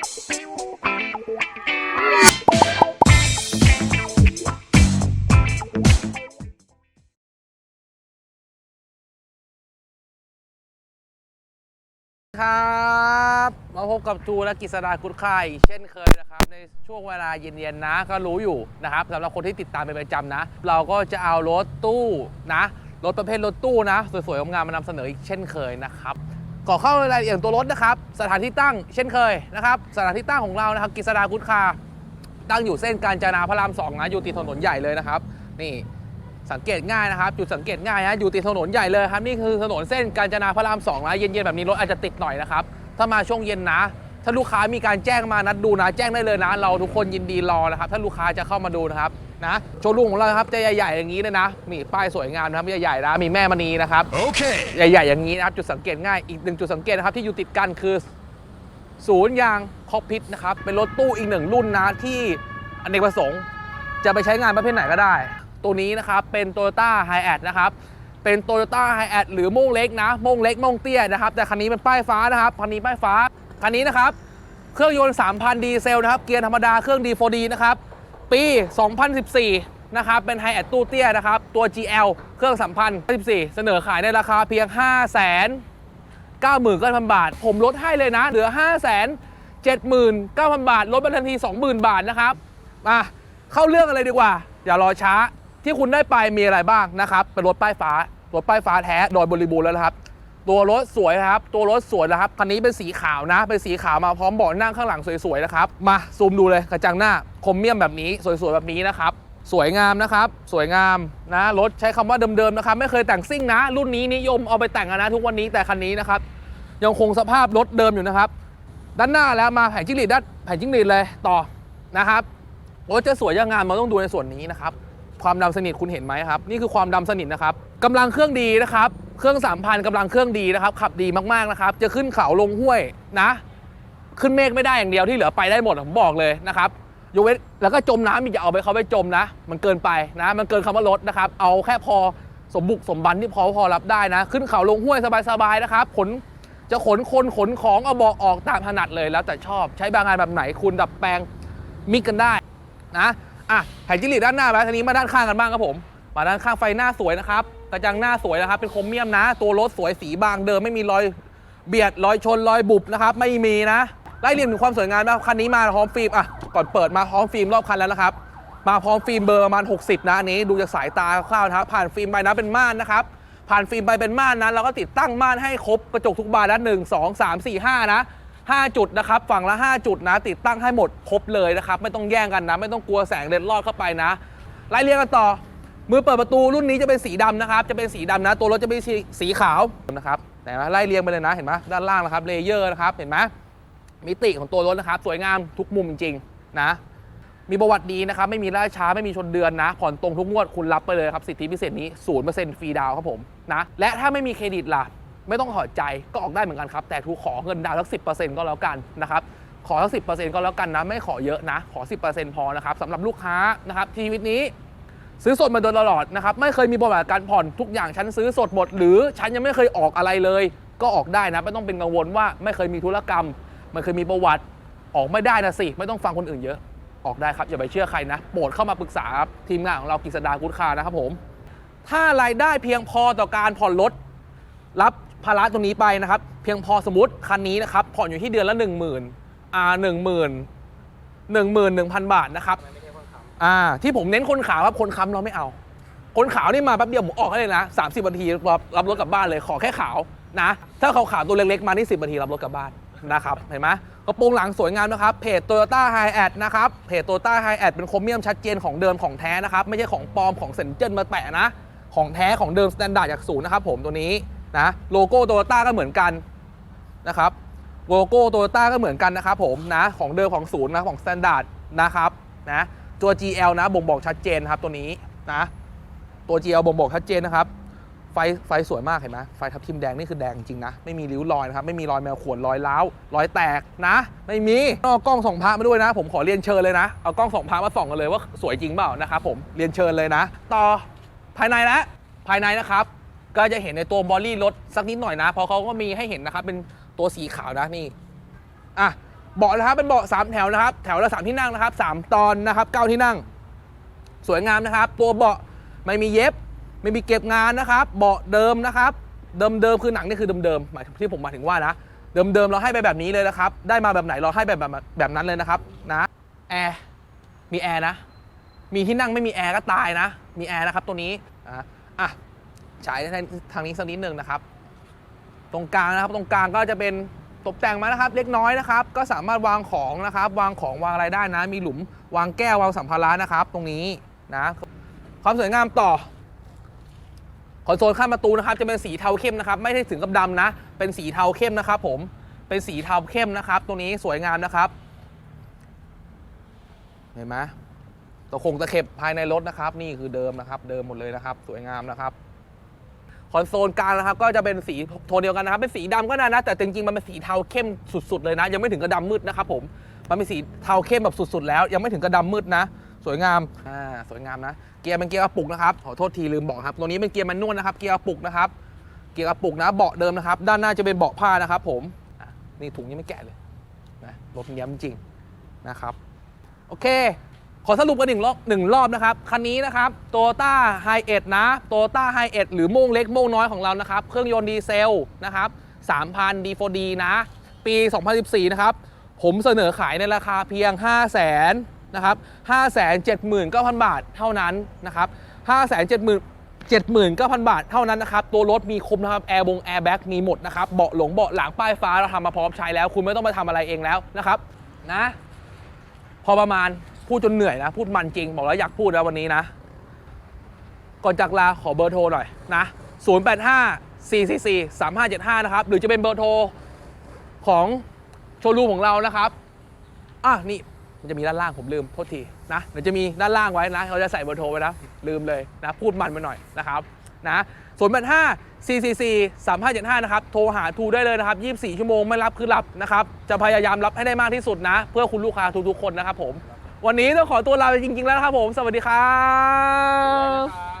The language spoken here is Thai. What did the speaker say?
ครับมาพบกับจูและกิษดากุดค่ายเช่นเคยนะครับ ในช่วงเวลาเย็นๆนะก็รู้อยู่นะครับสำหรับคนที่ติดตามเป็นประจำนะ เราก็จะเอารถตู้นะ รถประเภทรถตู้นะ สวยๆงามๆมานำเสนออีกเช่นเคยนะครับ ก่อเข้ารายละเอียดตัวรถนะครับ สถานที่ตั้งเช่นเคยนะครับ สถานที่ตั้งของเรานะครับกิษดากุดคา ตั้งอยู่เส้นกาญจนาพระรามสองนะอยู่ติดถนนใหญ่เลยนะครับ นี่สังเกตง่ายนะครับ จุดสังเกตง่ายฮะอยู่ติดถนนใหญ่เลยครับนี่คือถนนเส้นกาญจนาพระรามสองนะเย็นๆแบบนี้รถอาจจะติดหน่อยนะครับถ้ามาช่วงเย็นนะ ถ้าลูกค้ามีการแจ้งมานัดดูนะ แจ้งได้เลยนะ เราทุกคนยินดีรอนะครับ ถ้าลูกค้าจะเข้ามาดูนะครับ นะโชว์รูมของเราครับจะใหญ่ๆอย่างนี้เลยนะ มีป้ายสวยงามนะครับใหญ่ๆนะมีแม่มณีนะครับ Okay. ใหญ่ๆอย่างนี้นะครับจุดสังเกตง่ายอีกหนึ่งจุดสังเกตนะครับที่อยู่ติดกันคือศูนย์ยางคอกพิทนะครับเป็นรถตู้อีกหนึ่งรุ่นนะที่อเนกประสงค์ จะไปใช้งานประเภทไหนก็ได้ ตัวนี้นะครับเป็น Toyota h i แอดนะครับเป็น Toyota h i แอดหรือโม่งเล็กนะโม่งเล็กโม่งเตี้ยนะครับแต่คันนี้เป็นป้ายฟ้านะครับคันนี้ป้ายฟ้าคันนี้นะครับเครื่องยนต์ 3,000 ดีเซลนะครับ เกียร์ธรรมดา เครื่อง D4D นะครับ ปี 2014 นะครับ เป็น h i แอดตู้เตี้ยนะครับ ตัว GL เครื่อง3,014 เสนอขายในราคาเพียง 5 0 0 0 0 99,000 บาท ผมลดให้เลยนะ เหลือ 5 7 9 0 0 0 บาท ลดไปทันที 20,000 บาทนะครับมาเข้าเรื่องกันเลยดีกว่า อย่ารอช้าที่คุณได้ไปมีอะไรบ้างนะครับ เป็นรถป้ายฟ้ารถป้ายฟ้าแท้ โดยบริบูรณ์แล้วนะครับ ตัวรถสวยครับ ตัวรถสวยนะครับคันนี้เป็นสีขาวนะ เป็นสีขาวมาพร้อมเบาะนั่งข้างหลังสวยๆนะครับ มาซูมดูเลยกระจังหน้าคมเมียมแบบนี้สวยๆแบบนี้นะครับสวยงามนะครับ สวยงามนะรถใช้คำว่าเดิมๆนะครับ ไม่เคยแต่งซิ่งนะ รุ่นนี้นิยมเอาไปแต่งนะทุกวันนี้แต่คันนี้นะครับ ยังคงสภาพรถเดิมอยู่นะครับ ด้านหน้าแล้วมาแผงจิ้งหรีดด้านแผงจิ้งหรีดเลยต่อนะครับรถจะสวยยังงามมันต้องดูในส่วนนี้นะครับ ความดำสนิทคุณเห็นไหมครับ นี่คือความดำสนิทนะครับกำลังเครื่องดีนะครับ เครื่องสามพันกำลังเครื่องดีนะครับ ขับดีมากๆนะครับ จะขึ้นเขาลงห้วยนะ ขึ้นเมฆไม่ได้อย่างเดียวที่เหลือไปได้หมดผมบอกเลยนะครับยกเว้นแล้วก็จมน้ำอีกอย่าเอาไปเขาไปจมนะ มันเกินไปนะ มันเกินคำว่ารถนะครับ เอาแค่พอสมบุกสมบันที่พอพอรับได้นะ ขึ้นเขาลงห้วยสบายๆนะครับขนจะขนคนขนของเอาเบาะออกตามถนัดเลยแล้วแต่ชอบใช้บางงานแบบไหนคุณดับแปลงมิกกันได้นะอะแผงจิ้งหรีดด้านหน้าไปทีนี้มาด้านข้างกันบ้างครับผม มาด้านข้างไฟหน้าสวยนะครับ กระจังหน้าสวยนะครับ เป็นโครเมียมนะ ตัวรถสวยสีบางเดิมไม่มีรอยเบียดรอยชนรอยบุบนะครับ ไม่มีนะไล่เรียงถึงความสวยงามนะคันนี้มาพร้อมฟิล์มอะก่อนเปิดมาพร้อมฟิล์มรอบคันแล้วนะครับ มาพร้อมฟิล์มเบอร์ประมาณ 60 นะอันนี้ดูจากสายตาคร่าวๆนะครับ ผ่านฟิล์มไปนะเป็นม่านนะครับ ผ่านฟิล์มไปเป็นม่านนะเราก็ติดตั้งม่านให้ครบกระจกทุกบานนะหนึ่งสองสามสี่ห้านะห้าจุดนะครับฝั่งละ 5 จุดนะ ติดตั้งให้หมดครบเลยนะครับ ไม่ต้องแย่งกันนะ ไม่ต้องกลัวแสงเล็ดลอดเข้าไปนะไล่เรียงกันต่อ มือเปิดประตูรุ่นนี้จะเป็นสีดำนะครับจะเป็นสีดำนะ ตัวรถจะเป็นสีขาวนะครับแต่ไล่เรียงไปเลยนะเห็นไหมด้านล่างนะครับเลเยอร์นะครับเห็นไหมมิติของตัวรถนะครับ สวยงามทุกมุมจริงๆนะมีประวัติดีนะครับ ไม่มีล่าช้าไม่มีชนเดือนนะ ผ่อนตรงทุกงวดคุณรับไปเลยครับ สิทธิพิเศษนี้0%ฟรีดาวครับผมนะและถ้าไม่มีเครดิตล่ะ ไม่ต้องถอดใจก็ออกได้เหมือนกันครับ แต่ทุกขอเงินดาวสักสิก็แล้วกันนะครับขอสักสิก็แล้วกันนะ ไม่ขอเยอะนะ ขอ10%พอนะครับสำหรับลูกค้านะครับชีวิตนี้ ซื้อสดมาโดยตลอดนะครับไม่เคยมีประวัติการผ่อนทุกอย่างฉันซื้อสดหมด หรือฉันยังไม่เคยออกอะไรเลย ก็ออกได้นะไม่ต้องเป็นกังวลว่าไม่เคยมีธุรกรรมไม่เคยมีประวัติออกไม่ได้นะสิ ไม่ต้องฟังคนอื่นเยอะออกได้ครับ อย่าไปเชื่อใครนะ โปรดเข้ามาปรึกษาครับทีมงานของเรากิษดากุดคานะครับผม ถ้ารายได้เพียงพอต่อการผ่อนรถรับภาระตรงนี้ไปนะครับ เพียงพอสมมติคันนี้นะครับผ่อนอยู่ที่เดือนละ 1 0,000 อ่า1 0 0 0 0 11,000บาทนะครับ อ่าที่ผมเน้นคนขาวครับคนค้ำเราไม่เอา คนขาวนี่มาแป๊บเดียวผมออกให้เลยนะ30นาทีรับรับรถกลับบ้านเลยขอแค่ขาวนะ ถ้าเขาขาวตัวเล็กๆมานี่10นาทีรับรถกลับบ้านนะครับเห็นไหมกระโปรงหลังสวยงามนะครับเพจ Toyota h i แอดนะครับเพจ Toyota h i แอดเป็นโครเมียมชัดเจนของเดิมของแท้นะครับไม่ใช่ของปลอมของเซนเจนมาแปะนะ ของแท้ของเดิมสแตนดาร์ดจากศูนย์นะครับผมตัวนี้นะโลโก้โตโยต้าก็เหมือนกันนะครับโลโก้โตโยต้าก็เหมือนกันนะครับผมนะของเดิมของศูนย์นะของสแตนดาร์ดนะครับนะ ตัว GL นะบ่งบอกชัดเจนครับตัวนี้นะตัว GL บ่งบอกชัดเจนนะครับ ไฟไฟสวยมากเห็นไหมไฟทับทิมแดงนี่คือแดงจริงนะ ไม่มีริ้วรอยนะครับ ไม่มีรอยแมวข่วนรอยร้ารอยแตกนะ ไม่มีต้องเอากล้องส่องพระมาด้วยนะ ผมขอเรียนเชิญเลยนะ เอากล้องส่องพระมาส่องกันเลยว่าสวยจริงเปล่านะครับผมเรียนเชิญเลยนะ ต่อภายในแล้วภายในนะครับก็จะเห็นในตัวบอดี้รถสักนิดหน่อยนะ เพราะเขาก็มีให้เห็นนะครับ เป็นตัวสีขาวนะนี่ อะ เบาะนะครับเป็นเบาะสามแถวนะครับ แถวละสามที่นั่งนะครับสามตอนนะครับเก้าที่นั่ง สวยงามนะครับ ตัวเบาะไม่มีเย็บ ไม่มีเก็บงานนะครับ เบาะเดิมนะครับ เดิมเดิมคือหนังนี่คือเดิมเดิมหมายที่ผมมาถึงว่านะ เดิมเดิมเราให้ไปแบบนี้เลยนะครับ ได้มาแบบไหนเราให้แบบแบบแบบนั้นเลยนะครับนะแอร์มีแอร์นะ มีที่นั่งไม่มีแอร์ก็ตายนะ มีแอร์นะครับตัวนี้นะอะฉายทางนี้สักนิดหนึ่งนะครับ ตรงกลางนะครับตรงกลางก็จะเป็น ตกแต่งมานะครับเล็กน้อยนะครับ ก็สามารถวางของนะครับ วางของวางอะไรได้นะ มีหลุมวางแก้ววางสัมภาระนะครับ ตรงนี้นะความสวยงามต่อคอนโซลข้างประตูนะครับจะเป็นสีเทาเข้มนะครับ ไม่ได้ถึงกับดำนะ เป็นสีเทาเข้มนะครับ ผมเป็นสีเทาเข้มนะครับ ตรงนี้สวยงามนะครับ เห็นไหมตะคงตะเข็บภายในรถนะครับ นี่คือเดิมนะครับ เดิมหมดเลยนะครับ สวยงามนะครับ คอนโซลกลางนะครับก็จะเป็นสีโทนเดียวกันนะครับเป็นสีดำก็ได้นะแต่จริงๆมันเป็นสีเทาเข้มสุดๆเลยนะ ยังไม่ถึงกระดำมืดนะครับผมมันเป็นสีเทาเข้มแบบสุดๆ แล้ว ยังไม่ถึงกระดำมืดนะ สวยงามอ่าสวยงามนะ เกียร์เป็นเกียร์กระปุกนะครับขอโทษทีลืมบอกครับตัวนี้เป็นเกียร์แมนนวลนะครับเกียร์กระปุกนะครับเกียร์กระปุกนะเบาะเดิมนะครับ ด้านหน้าจะเป็นเบาะผ้านะครับผมนี่ถุงยังไม่แกะเลยนะรถมันย้ำจริงนะครับโอเค ขอสรุปกันหนึ่งรอบหนึ่งรอบนะครับ คันนี้นะครับโตต้าไฮเอ็ดนะโตต้าไฮเอ็ดหรือโม่งเล็กโม่งน้อยของเรานะครับ เครื่องยนต์ดีเซลนะครับ3,000 D4D นะ ปี 2014 นะครับ ผมเสนอขายในราคาเพียง 5 0 0 0 0นนะครับ579,000 บาทเท่านั้นนะครับ570,000 79,000 บาทเท่านั้นนะครับ ตัวรถมีครบนะครับ แอร์บงแอร์แบ็กมีหมดนะครับ เบาะหลงเบาะหลังป้ายฟ้าเราทำมาพร้อมใช้แล้ว คุณไม่ต้องไปทำอะไรเองแล้วนะครับ นะ พอประมาณ พูดจนเหนื่อยนะ พูดมันจริง บอกแล้วอยากพูดแล้ววันนี้นะ ก่อนจากลาขอเบอร์โทรหน่อยนะ 085 444 3575 นะครับ หรือจะเป็นเบอร์โทรของโชว์รูมของเรานะครับอะนี่มันจะมีด้านล่างผมลืมโทษทีนะเดี๋ยวจะมีด้านล่างไว้นะ เราจะใส่เบอร์โทรไว้นะลืมเลยนะ พูดมันไปหน่อยนะครับนะ085 444 3575 นะครับ โทรหาทูได้เลยนะครับ 24 ชั่วโมงไม่รับคือหลับนะครับ จะพยายามรับให้ได้มากที่สุดนะ เพื่อคุณลูกค้าทุกๆคนนะครับผม วันนี้ต้องขอตัวลาไปจริง ๆ แล้วครับผม สวัสดีครับ